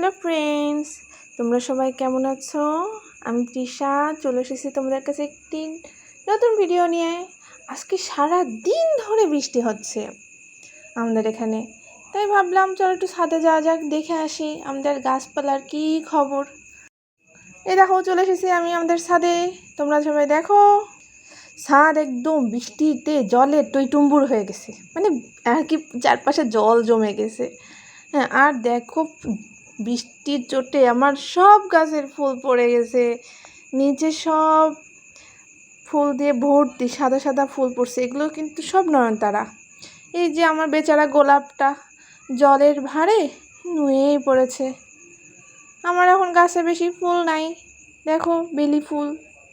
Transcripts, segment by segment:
Hello friends তোমরা সবাই কেমন আছো? আমি তৃষা। চলে এসেছি তোমাদের কাছে একটি নতুন ভিডিও নিয়ে। আজকে সারা দিন ধরে বৃষ্টি হচ্ছে আমাদের এখানে। তাই ভাবলাম, চলো একটু ছাদে যাওয়া যাক, দেখে আসি আমাদের গাছপালার কি খবর। এ দেখো, চলে এসেছি আমি আমাদের ছাদে। তোমরা সবাই দেখো। ছাদ একদম বৃষ্টিতে জলে টইটুম্বুর হয়ে গেছে। মানে আর কি, চারপাশে জল জমে গেছে। হ্যাঁ আর দেখো বৃষ্টির চোটে আমার সব গাছের ফুল পড়ে গেছে। নিচে সব ফুল দিয়ে ভর্তি সাদা সাদা ফুল পড়ছে। এগুলো কিন্তু সব নয়নতারা। এই যে আমার বেচারা গোলাপটা, জলের ভারে নুয়েই পড়েছে। আমার এখন গাছে বেশি ফুল নাই। দেখো, বেলি ফুল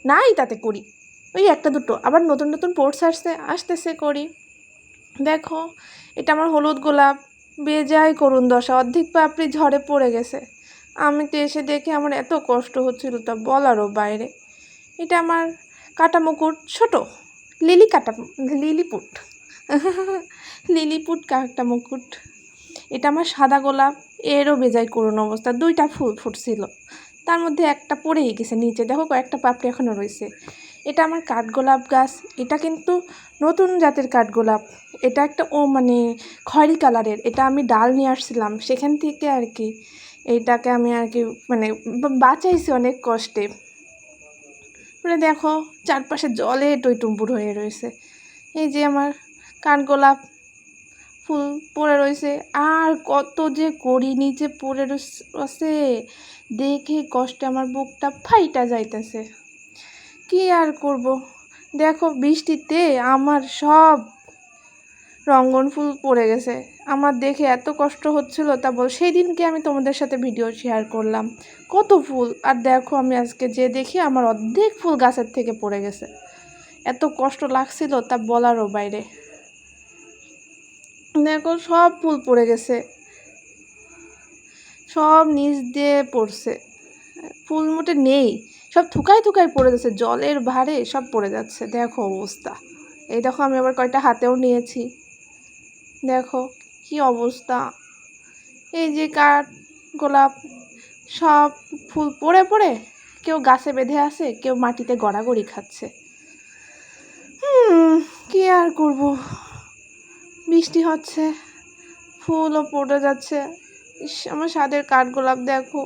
নাই তাতে করি। ওই একটা দুটো, আবার নতুন নতুন পোর্টস আসতে আসতেছে করি। দেখো, এটা আমার হলুদ গোলাপ। বেজায় করুণ দশা, অর্ধেক পাপড়ি ঝড়ে পড়ে গেছে। আমি তো এসে দেখে আমার এত কষ্ট হচ্ছিল তা বলারও বাইরে। এটা আমার কাটা মুকুট ছোট, লিলি কাটা লিলিপুট। লিলিপুট কাটা মুকুট এটা আমার সাদা গোলাপ, এরও বেজায় করুন অবস্থা, দুইটা ফুল ফুটছিল। তার মধ্যে একটা পড়েই গেছে নিচে, দেখো কয়েকটা পাপড়ি এখনও রয়েছে। এটা আমার কাঠগোলাপ গাছ। এটা কিন্তু নতুন জাতের কাঠগোলাপ। এটা একটা ও মানে খয়েরি কালারের। এটা আমি ডাল নিয়ে আসছিলাম। সেখান থেকে আর কি এইটাকে আমি আর কি মানে বাঁচাইছি অনেক কষ্টে। মানে দেখো, চারপাশে জলে টইটুম্বুর হয়ে রয়েছে। এই যে আমার কাঠগোলাপ ফুল পড়ে রয়েছে। আর কত যে করি নিচে পড়ে রয়েছে দেখে কষ্টে আমার বুকটা ফাইটা যাইতেছে। কি আর করব? দেখো বৃষ্টিতে আমার সব রঙ্গন ফুল পড়ে গেছে। আমার দেখে এত কষ্ট হচ্ছিল তা বল সেই দিনকে আমি তোমাদের সাথে ভিডিও শেয়ার করলাম। কত ফুল! আর দেখো আমি আজকে যে দেখি আমার অর্ধেক ফুল গাছের থেকে পড়ে গেছে। এত কষ্ট লাগছিল তা বলারও বাইরে। দেখো সব ফুল পড়ে গেছে। সব নিচ দিয়ে পড়ছে। ফুল মোটে নেই। সব থুকাই থুকাই পড়ে যাচ্ছে, জলের ভারে সব পড়ে যাচ্ছে। দেখো অবস্থা। এই দেখো আমি আবার কয়টা হাতেও নিয়েছি। দেখো কি অবস্থা। এই যে কাঠ, গোলাপ, সব ফুল পড়ে পড়ে, কেউ গাছে বেঁধে আছে, কেউ মাটিতে গড়াগড়ি খাচ্ছে। কি আর করব? বৃষ্টি হচ্ছে, ফুলও পড়ে যাচ্ছে। ইস, আমার স্বাদের কাঠগোলাপ দেখো।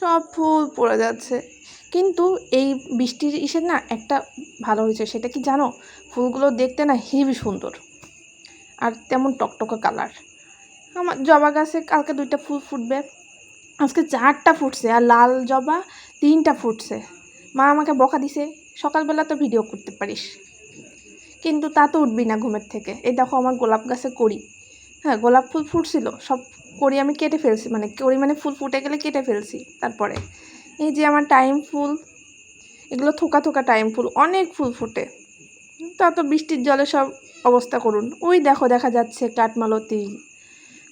সব ফুল পড়ে যাচ্ছে। কিন্তু এই বৃষ্টির ইসের না একটা ভালো হয়েছে, সেটা কি জানো? ফুলগুলো দেখতে না হেবি সুন্দর। আর তেমন টকটকে কালার। আমার জবা গাছে কালকে দুইটা ফুল ফুটবে। আজকে চারটা ফুটছে আর লাল জবা তিনটা ফুটছে। মা আমাকে বকা দিছে, সকালবেলা তো ভিডিও করতে পারিস। কিন্তু তা তো উঠবি না ঘুমের থেকে। এই দেখো আমার গোলাপ গাছে করি হ্যাঁ গোলাপ ফুল ফুটছিল, সব করি আমি কেটে ফেলছি মানে করি মানে ফুল ফুটে গেলে কেটে ফেলছি তারপরে। এই যে আমার টাইম ফুল, এগুলো থোকা থোকা টাইম ফুল, অনেক ফুল ফুটে। তা তো বৃষ্টির জলে সব অবস্থা করুন। ওই দেখো, দেখা যাচ্ছে কাঠমালতি।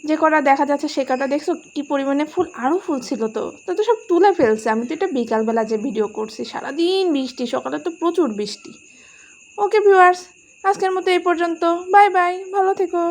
যে কটা দেখা যাচ্ছে, সে কটা দেখছ, কী পরিমাণে ফুল আরও ফুল ছিল তো। তো তো সব তুলে ফেলছে। আমি তো এটা বিকালবেলা যে ভিডিও করছি, সারাদিন বৃষ্টি, সকালে তো প্রচুর বৃষ্টি। ওকে ভিউয়ার্স, আজকের মতো এই পর্যন্ত। বাই বাই, ভালো থেকো।